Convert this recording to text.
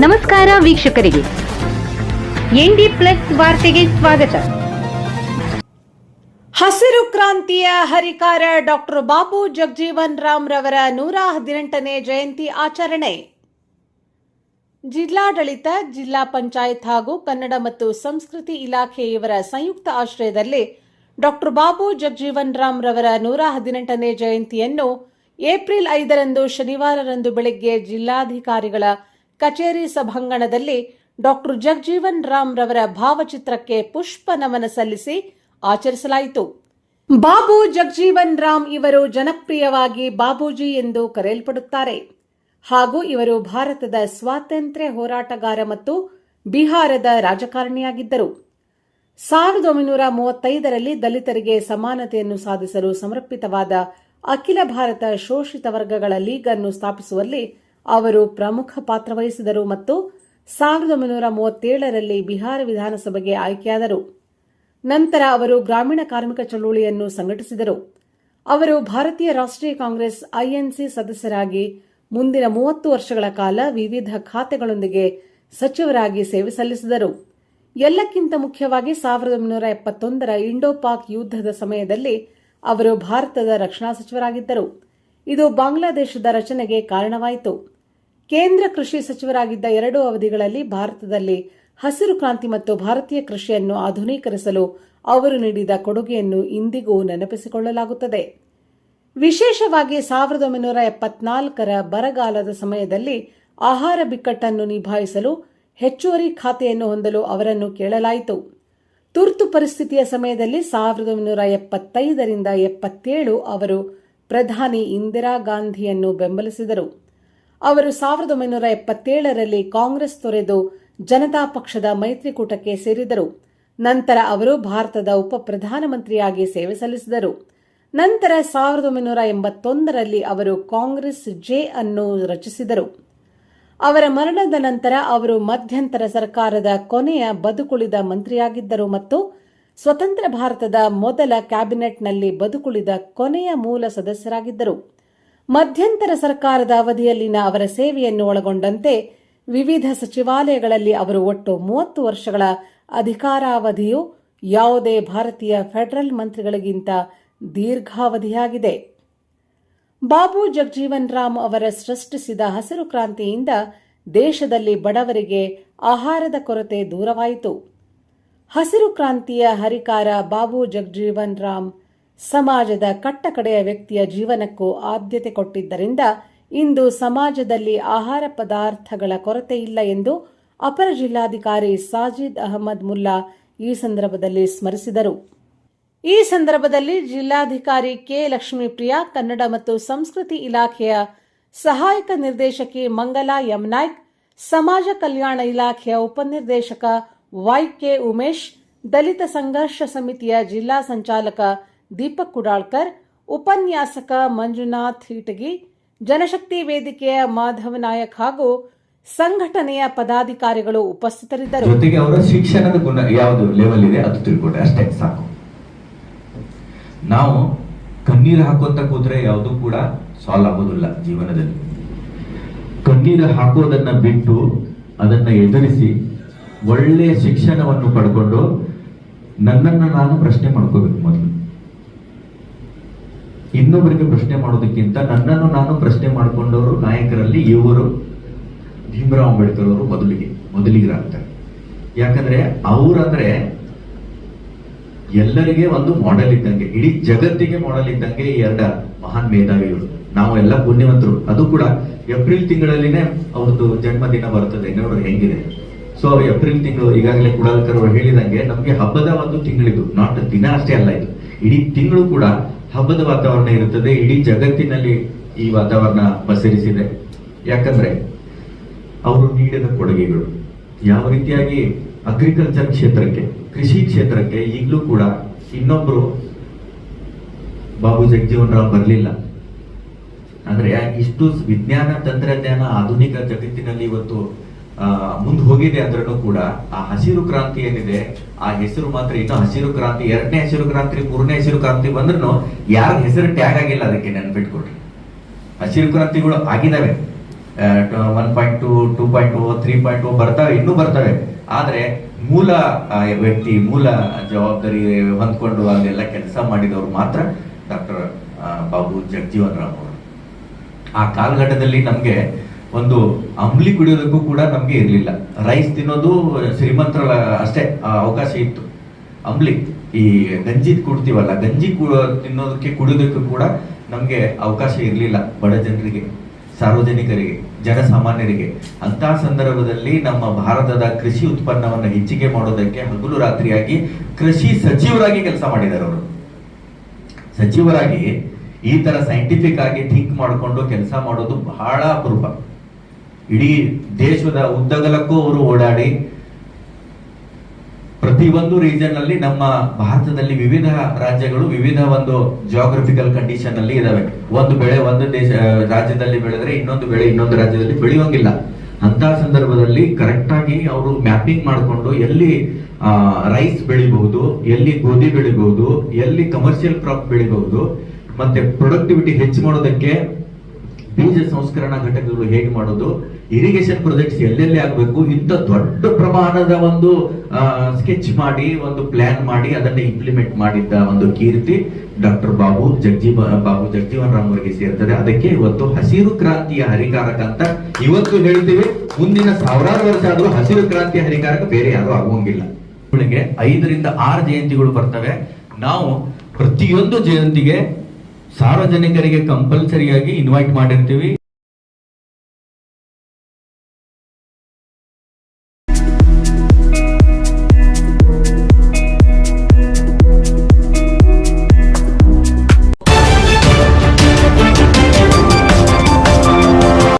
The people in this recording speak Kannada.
ನಮಸ್ಕಾರ ವೀಕ್ಷಕರಿಗೆ. ಎನ್ಡಿ ಪ್ಲಸ್ ವಾರ್ತೆಗೆ ಸ್ವಾಗತ. ಹಸಿರು ಕ್ರಾಂತಿಯ ಹರಿಕಾರ ಡಾಕ್ಟರ್ ಬಾಬು ಜಗಜೀವನ್ ರಾಮ್ ರವರ ನೂರ ಹದಿನೆಂಟನೇ ಜಯಂತಿ ಆಚರಣೆ. ಜಿಲ್ಲಾಡಳಿತ, ಜಿಲ್ಲಾ ಪಂಚಾಯತ್ ಹಾಗೂ ಕನ್ನಡ ಮತ್ತು ಸಂಸ್ಕೃತಿ ಇಲಾಖೆಯವರ ಸಂಯುಕ್ತ ಆಶ್ರಯದಲ್ಲಿ ಡಾಕ್ಟರ್ ಬಾಬು ಜಗಜೀವನ್ ರಾಮ್ ರವರ ನೂರ ಹದಿನೆಂಟನೇ ಜಯಂತಿಯನ್ನು ಏಪ್ರಿಲ್ ಐದರಂದು ಶನಿವಾರರಂದು ಬೆಳಗ್ಗೆ ಜಿಲ್ಲಾಧಿಕಾರಿಗಳ ಕಚೇರಿ ಸಭಾಂಗಣದಲ್ಲಿ ಡಾಕ್ಟರ್ ಜಗಜೀವನ್ ರಾಮ್ ರವರ ಭಾವಚಿತ್ರಕ್ಕೆ ಪುಷ್ಪ ನಮನ ಸಲ್ಲಿಸಿ ಆಚರಿಸಲಾಯಿತು. ಬಾಬು ಜಗಜೀವನ್ ರಾಮ್ ಇವರು ಜನಪ್ರಿಯವಾಗಿ ಬಾಬೂಜಿ ಎಂದು ಕರೆಯಲ್ಪಡುತ್ತಾರೆ. ಹಾಗೂ ಇವರು ಭಾರತದ ಸ್ವಾತಂತ್ರ್ಯ ಹೋರಾಟಗಾರ ಮತ್ತು ಬಿಹಾರದ ರಾಜಕಾರಣಿಯಾಗಿದ್ದರು. ಸಾವಿರದ ಒಂಬೈನೂರ ಮೂವತ್ತೈದರಲ್ಲಿ ದಲಿತರಿಗೆ ಸಮಾನತೆಯನ್ನು ಸಾಧಿಸಲು ಸಮರ್ಪಿತವಾದ ಅಖಿಲ ಭಾರತ ಶೋಷಿತ ವರ್ಗಗಳ ಲೀಗ್ ಅನ್ನು ಸ್ಥಾಪಿಸುವಲ್ಲಿ ಅವರು ಪ್ರಮುಖ ಪಾತ್ರ ವಹಿಸಿದರು ಮತ್ತು ಸಾವಿರದ ಒಂಬೈನೂರ ಮೂವತ್ತೇಳರಲ್ಲಿ ಬಿಹಾರ ವಿಧಾನಸಭೆಗೆ ಆಯ್ಕೆಯಾದರು. ನಂತರ ಅವರು ಗ್ರಾಮೀಣ ಕಾರ್ಮಿಕ ಚಳುವಳಿಯನ್ನು ಸಂಘಟಿಸಿದರು. ಅವರು ಭಾರತೀಯ ರಾಷ್ಟ್ರೀಯ ಕಾಂಗ್ರೆಸ್ ಐಎನ್ಸಿ ಸದಸ್ಯರಾಗಿ ಮುಂದಿನ ಮೂವತ್ತು ವರ್ಷಗಳ ಕಾಲ ವಿವಿಧ ಖಾತೆಗಳೊಂದಿಗೆ ಸಚಿವರಾಗಿ ಸೇವೆ ಸಲ್ಲಿಸಿದರು. ಎಲ್ಲಕ್ಕಿಂತ ಮುಖ್ಯವಾಗಿ ಸಾವಿರದ ಒಂಬೈನೂರ ಎಪ್ಪತ್ತೊಂದರ ಇಂಡೋ ಪಾಕ್ ಯುದ್ಧದ ಸಮಯದಲ್ಲಿ ಅವರು ಭಾರತದ ರಕ್ಷಣಾ ಸಚಿವರಾಗಿದ್ದರು. ಇದು ಬಾಂಗ್ಲಾದೇಶದ ರಚನೆಗೆ ಕಾರಣವಾಯಿತು. ಕೇಂದ್ರ ಕೃಷಿ ಸಚಿವರಾಗಿದ್ದ ಎರಡು ಅವಧಿಗಳಲ್ಲಿ ಭಾರತದಲ್ಲಿ ಹಸಿರು ಕ್ರಾಂತಿ ಮತ್ತು ಭಾರತೀಯ ಕೃಷಿಯನ್ನು ಆಧುನೀಕರಿಸಲು ಅವರು ನೀಡಿದ ಕೊಡುಗೆಯನ್ನು ಇಂದಿಗೂ ನೆನಪಿಸಿಕೊಳ್ಳಲಾಗುತ್ತದೆ. ವಿಶೇಷವಾಗಿ ಸಾವಿರದ ಒಂಬೈನೂರ ಎಪ್ಪತ್ನಾಲ್ಕರ ಬರಗಾಲದ ಸಮಯದಲ್ಲಿ ಆಹಾರ ಬಿಕ್ಕಟ್ಟನ್ನು ನಿಭಾಯಿಸಲು ಹೆಚ್ಚುವರಿ ಖಾತೆಯನ್ನು ಹೊಂದಲು ಅವರನ್ನು ಕೇಳಲಾಯಿತು. ತುರ್ತು ಪರಿಸ್ಥಿತಿಯ ಸಮಯದಲ್ಲಿ ಸಾವಿರದ ಒಂಬೈನೂರ ಎಪ್ಪತ್ತೈದರಿಂದ ಎಪ್ಪತ್ತೇಳು ಅವರು ಪ್ರಧಾನಿ ಇಂದಿರಾ ಗಾಂಧಿಯನ್ನು ಬೆಂಬಲಿಸಿದರು. ಅವರು ಸಾವಿರದ ಒಂಬೈನೂರ ಎಪ್ಪತ್ತೇಳರಲ್ಲಿ ಕಾಂಗ್ರೆಸ್ ತೊರೆದು ಜನತಾ ಪಕ್ಷದ ಮೈತ್ರಿಕೂಟಕ್ಕೆ ಸೇರಿದರು. ನಂತರ ಅವರು ಭಾರತದ ಉಪ ಪ್ರಧಾನಮಂತ್ರಿಯಾಗಿ ಸೇವೆ ಸಲ್ಲಿಸಿದರು. ನಂತರ ಸಾವಿರದ ಒಂಬೈನೂರ ಎಂಬತ್ತೊಂದರಲ್ಲಿ ಅವರು ಕಾಂಗ್ರೆಸ್ ಜೆ ಅನ್ನು ರಚಿಸಿದರು. ಅವರ ಮರಣದ ನಂತರ ಅವರು ಮಧ್ಯಂತರ ಸರ್ಕಾರದ ಕೊನೆಯ ಬದುಕುಳಿದ ಮಂತ್ರಿಯಾಗಿದ್ದರು ಮತ್ತು ಸ್ವತಂತ್ರ ಭಾರತದ ಮೊದಲ ಕ್ಯಾಬಿನೆಟ್ನಲ್ಲಿ ಬದುಕುಳಿದ ಕೊನೆಯ ಮೂಲ ಸದಸ್ಯರಾಗಿದ್ದರು. ಮಧ್ಯಂತರ ಸರ್ಕಾರದ ಅವಧಿಯಲ್ಲಿನ ಅವರ ಸೇವೆಯನ್ನು ಒಳಗೊಂಡಂತೆ ವಿವಿಧ ಸಚಿವಾಲಯಗಳಲ್ಲಿ ಅವರು ಒಟ್ಟು ಮೂವತ್ತು ವರ್ಷಗಳ ಅಧಿಕಾರಾವಧಿಯು ಯಾವುದೇ ಭಾರತೀಯ ಫೆಡರಲ್ ಮಂತ್ರಿಗಳಿಗಿಂತ ದೀರ್ಘಾವಧಿಯಾಗಿದೆ. ಬಾಬು ಜಗಜೀವನ್ ರಾಮ್ ಅವರ ಸೃಷ್ಟಿಸಿದ ಹಸಿರು ಕ್ರಾಂತಿಯಿಂದ ದೇಶದಲ್ಲಿ ಬಡವರಿಗೆ ಆಹಾರದ ಕೊರತೆ ದೂರವಾಯಿತು. ಹಸಿರು ಕ್ರಾಂತಿಯ ಹರಿಕಾರ ಬಾಬು ಜಗಜೀವನ್ ರಾಮ್ ಸಮಾಜದ ಕಟ್ಟಕಡೆಯ ವ್ಯಕ್ತಿಯ ಜೀವನಕ್ಕೂ ಆದ್ಯತೆ ಕೊಟ್ಟಿದ್ದರಿಂದ ಇಂದು ಸಮಾಜದಲ್ಲಿ ಆಹಾರ ಪದಾರ್ಥಗಳ ಕೊರತೆ ಇಲ್ಲ ಎಂದು ಅಪರ ಜಿಲ್ಲಾಧಿಕಾರಿ ಸಾಜಿದ್ ಅಹಮದ್ ಮುಲ್ಲಾ ಈ ಸಂದರ್ಭದಲ್ಲಿ ಸ್ಮರಿಸಿದರು. ಈ ಸಂದರ್ಭದಲ್ಲಿ ಜಿಲ್ಲಾಧಿಕಾರಿ ಕೆ. ಲಕ್ಷ್ಮೀಪ್ರಿಯಾ, ಕನ್ನಡ ಮತ್ತು ಸಂಸ್ಕೃತಿ ಇಲಾಖೆಯ ಸಹಾಯಕ ನಿರ್ದೇಶಕಿ ಮಂಗಲಾ ಯಮ್ನಾಯ್ಕ್ ಸಮಾಜ ಕಲ್ಯಾಣ ಇಲಾಖೆಯ ಉಪನಿರ್ದೇಶಕ ವೈ ಕೆ ಉಮೇಶ್, ದಲಿತ ಸಂಘರ್ಷ ಸಮಿತಿಯ ಜಿಲ್ಲಾ ಸಂಚಾಲಕ ದೀಪಕ್ ಕುಡಾಳ್ಕರ್, ಉಪನ್ಯಾಸಕ ಮಂಜುನಾಥ್ ಹೀಟಗಿ, ಜನಶಕ್ತಿ ವೇದಿಕೆಯ ಮಾಧವ ನಾಯಕ್ ಹಾಗೂ ಸಂಘಟನೆಯ ಪದಾಧಿಕಾರಿಗಳು ಉಪಸ್ಥಿತರಿದ್ದರು. ಜೊತೆಗೆ ಅವರ ಶಿಕ್ಷಣದ ಗುಣ ಯಾವುದು ಲೆವೆಲ್ ಇದೆ ಅದು ತಿಳ್ಕೊಂಡೆ ಅಷ್ಟೇ, ಸಾಕು. ನಾವು ಕಣ್ಣೀರು ಹಾಕೋತ ಕೂತ್ರೆ ಯಾವುದು ಕೂಡ ಸಾಲ್ವ್ ಆಗೋದಿಲ್ಲ ಜೀವನದಲ್ಲಿ. ಕಣ್ಣೀರು ಹಾಕೋದನ್ನ ಬಿಟ್ಟು ಅದನ್ನ ಎದುರಿಸಿ ಒಳ್ಳೆಯ ಶಿಕ್ಷಣವನ್ನು ಪಡ್ಕೊಂಡು ನನ್ನನ್ನು ನಾನು ಪ್ರಶ್ನೆ ಮಾಡ್ಕೋಬೇಕು ಮೊದಲು. ಇನ್ನೊಬ್ಬರಿಗೆ ಪ್ರಶ್ನೆ ಮಾಡೋದಕ್ಕಿಂತ ನನ್ನನ್ನು ನಾನು ಪ್ರಶ್ನೆ ಮಾಡ್ಕೊಂಡವರು ನಾಯಕರಲ್ಲಿ ಇವರು ಭೀಮರಾವ್ ಅಂಬೇಡ್ಕರ್ ಅವರು ಮೊದಲಿಗೆ, ಮೊದಲಿಗರಾಗ್ತಾರೆ. ಯಾಕಂದ್ರೆ ಅವ್ರಂದ್ರೆ ಎಲ್ಲರಿಗೆ ಒಂದು ಮಾಡೆಲ್ ಇದ್ದಂಗೆ, ಇಡೀ ಜಗತ್ತಿಗೆ ಮಾಡೆಲ್ ಇದ್ದಂಗೆ ಎರಡ ಮಹಾನ್ ಮೇಧಾವಿಗಳು. ನಾವು ಎಲ್ಲ ಪುಣ್ಯವಂತರು. ಅದು ಕೂಡ ಏಪ್ರಿಲ್ ತಿಂಗಳಲ್ಲಿನೇ ಅವ್ರದ್ದು ಜನ್ಮದಿನ ಬರ್ತದೆ ನೋಡ್ರಿ ಹೆಂಗಿದೆ. ಸೊ ಏಪ್ರಿಲ್ ತಿಂಗಳು, ಈಗಾಗಲೇ ಕುಡಾಲ್ಕರ್ ಅವರು ಹೇಳಿದಂಗೆ ನಮಗೆ ಹಬ್ಬದ ಒಂದು ತಿಂಗಳಿದು ನಾಟ್ ದಿನ ಅಷ್ಟೇ ಅಲ್ಲ ಇದು. ಇಡೀ ತಿಂಗಳು ಕೂಡ ಹಬ್ಬದ ವಾತಾವರಣ ಇರುತ್ತದೆ. ಇಡೀ ಜಗತ್ತಿನಲ್ಲಿ ಈ ವಾತಾವರಣ ಪಸರಿಸಿದೆ. ಯಾಕಂದ್ರೆ ಅವರು ನೀಡಿದ ಕೊಡುಗೆಗಳು ಯಾವ ರೀತಿಯಾಗಿ ಅಗ್ರಿಕಲ್ಚರ್ ಕ್ಷೇತ್ರಕ್ಕೆ, ಕೃಷಿ ಕ್ಷೇತ್ರಕ್ಕೆ ಈಗಲೂ ಕೂಡ ಇನ್ನೊಬ್ರು ಬಾಬು ಜಗಜೀವನ್ ರಾವ್ ಬರಲಿಲ್ಲ. ಅಂದ್ರೆ ಇಷ್ಟು ವಿಜ್ಞಾನ ತಂತ್ರಜ್ಞಾನ ಆಧುನಿಕ ಜಗತ್ತಿನಲ್ಲಿ ಇವತ್ತು ಮುಂದೆ ಹೋಗಿದೆ ಅಂದ್ರೂ ಕೂಡ ಆ ಹಸಿರು ಕ್ರಾಂತಿ ಏನಿದೆ, ಆ ಹೆಸರು ಮಾತ್ರ ಇನ್ನು ಹಸಿರು ಕ್ರಾಂತಿ, ಎರಡನೇ ಹಸಿರು ಕ್ರಾಂತಿ, ಮೂರನೇ ಹಸಿರು ಕ್ರಾಂತಿ ಬಂದ್ರೂ ಯಾರ ಹೆಸರು ಟ್ಯಾಗ್ ಆಗಿಲ್ಲ ಅದಕ್ಕೆ ನೆನ್ಪಿಟ್ಕೊಡ್ರಿ ಹಸಿರು ಕ್ರಾಂತಿಗಳು ಆಗಿದಾವೆ. One point two two two point O three point O ಬರ್ತವೆ, ಇನ್ನೂ ಬರ್ತವೆ. ಆದ್ರೆ ಮೂಲ ವ್ಯಕ್ತಿ, ಮೂಲ ಜವಾಬ್ದಾರಿ ಹೊಂದ್ಕೊಂಡು ಅಲ್ಲೆಲ್ಲ ಕೆಲಸ ಮಾಡಿದವರು ಮಾತ್ರ ಡಾಕ್ಟರ್ ಬಾಬು ಜಗಜೀವನ್ ರಾಮ್ ಅವರು. ಆ ಕಾಲಘಟ್ಟದಲ್ಲಿ ನಮ್ಗೆ ಒಂದು ಅಂಬ್ಲಿ ಕುಡಿಯೋದಕ್ಕೂ ಕೂಡ ನಮಗೆ ಇರಲಿಲ್ಲ. ರೈಸ್ ತಿನ್ನೋದು ಶ್ರೀಮಂತರ ಅಷ್ಟೇ ಅವಕಾಶ ಇತ್ತು. ಅಂಬ್ಲಿ, ಈ ಗಂಜಿ ಕುಡ್ತೀವಲ್ಲ, ಗಂಜಿ ಕುಡ, ತಿನ್ನೋದಕ್ಕೆ ಕುಡಿಯೋದಕ್ಕೂ ಕೂಡ ನಮಗೆ ಅವಕಾಶ ಇರಲಿಲ್ಲ ಬಡ ಜನರಿಗೆ, ಸಾರ್ವಜನಿಕರಿಗೆ, ಜನಸಾಮಾನ್ಯರಿಗೆ. ಅಂತಹ ಸಂದರ್ಭದಲ್ಲಿ ನಮ್ಮ ಭಾರತದ ಕೃಷಿ ಉತ್ಪನ್ನವನ್ನು ಹೆಚ್ಚಿಗೆ ಮಾಡೋದಕ್ಕೆ ಹಗಲು ರಾತ್ರಿಯಾಗಿ ಕೃಷಿ ಸಚಿವರಾಗಿ ಕೆಲಸ ಮಾಡಿದ್ದಾರೆ ಅವರು. ಸಚಿವರಾಗಿ ಈ ತರ ಸೈಂಟಿಫಿಕ್ ಆಗಿ ಥಿಂಕ್ ಮಾಡಿಕೊಂಡು ಕೆಲಸ ಮಾಡೋದು ಬಹಳ ಅಪರೂಪ. ಇಡೀ ದೇಶದ ಉದ್ದಗಲಕ್ಕೂ ಅವರು ಓಡಾಡಿ ಪ್ರತಿಯೊಂದು ರೀಜನ್ ಅಲ್ಲಿ ನಮ್ಮ ಭಾರತದಲ್ಲಿ ವಿವಿಧ ರಾಜ್ಯಗಳು, ವಿವಿಧ ಒಂದು ಜಿಯೋಗ್ರಫಿಕಲ್ ಕಂಡೀಷನ್ ಅಲ್ಲಿ ಇದಾವೆ. ಒಂದು ಬೆಳೆ ಒಂದು ದೇಶ ರಾಜ್ಯದಲ್ಲಿ ಬೆಳೆದ್ರೆ ಇನ್ನೊಂದು ಬೆಳೆ ಇನ್ನೊಂದು ರಾಜ್ಯದಲ್ಲಿ ಬೆಳೆಯೋಂಗಿಲ್ಲ. ಅಂತ ಸಂದರ್ಭದಲ್ಲಿ ಕರೆಕ್ಟ್ ಆಗಿ ಅವರು ಮ್ಯಾಪಿಂಗ್ ಮಾಡಿಕೊಂಡು ಎಲ್ಲಿ ರೈಸ್ ಬೆಳಿಬಹುದು, ಎಲ್ಲಿ ಗೋಧಿ ಬೆಳಿಬಹುದು, ಎಲ್ಲಿ ಕಮರ್ಷಿಯಲ್ ಕ್ರಾಪ್ ಬೆಳಿಬಹುದು, ಮತ್ತೆ ಪ್ರೊಡಕ್ಟಿವಿಟಿ ಹೆಚ್ಚು ಮಾಡೋದಕ್ಕೆ ಬೀಜ ಸಂಸ್ಕರಣಾ ಘಟಕಗಳು ಹೇಗೆ ಮಾಡೋದು? ಇರಿಗೇಷನ್ ಪ್ರಾಜೆಕ್ಟ್ಸ್ ಎಲ್ಲೆಲ್ಲಿ ಆಗಬೇಕು? ಇಂಥ ದೊಡ್ಡ ಪ್ರಮಾಣದ ಒಂದು ಸ್ಕೆಚ್ ಮಾಡಿ, ಒಂದು ಪ್ಲಾನ್ ಮಾಡಿ, ಅದನ್ನ ಇಂಪ್ಲಿಮೆಂಟ್ ಮಾಡಿದ್ದ ಒಂದು ಕೀರ್ತಿ ಡಾಕ್ಟರ್ ಬಾಬು ಜಗಜೀವ ಬಾಬು ಜಗಜೀವನ್ ರಾಮ್ ಅವರಿಗೆ ಸೇರ್ತದೆ. ಅದಕ್ಕೆ ಇವತ್ತು ಹಸಿರು ಕ್ರಾಂತಿಯ ಹರಿಕಾರಕ ಅಂತ ಇವತ್ತು ಹೇಳ್ತೀವಿ. ಮುಂದಿನ ಸಾವಿರಾರು ವರ್ಷ ಆದರೂ ಹಸಿರು ಕ್ರಾಂತಿಯ ಹರಿಕಾರಕ ಬೇರೆ ಯಾರು ಆಗುವಂಗಿಲ್ಲ. ಐದರಿಂದ ಆರು ಜಯಂತಿಗಳು ಬರ್ತವೆ. ನಾವು ಪ್ರತಿಯೊಂದು ಜಯಂತಿಗೆ ಸಾರ್ವಜನಿಕರಿಗೆ ಕಂಪಲ್ಸರಿಯಾಗಿ ಇನ್ವೈಟ್ ಮಾಡಿರ್ತೀವಿ.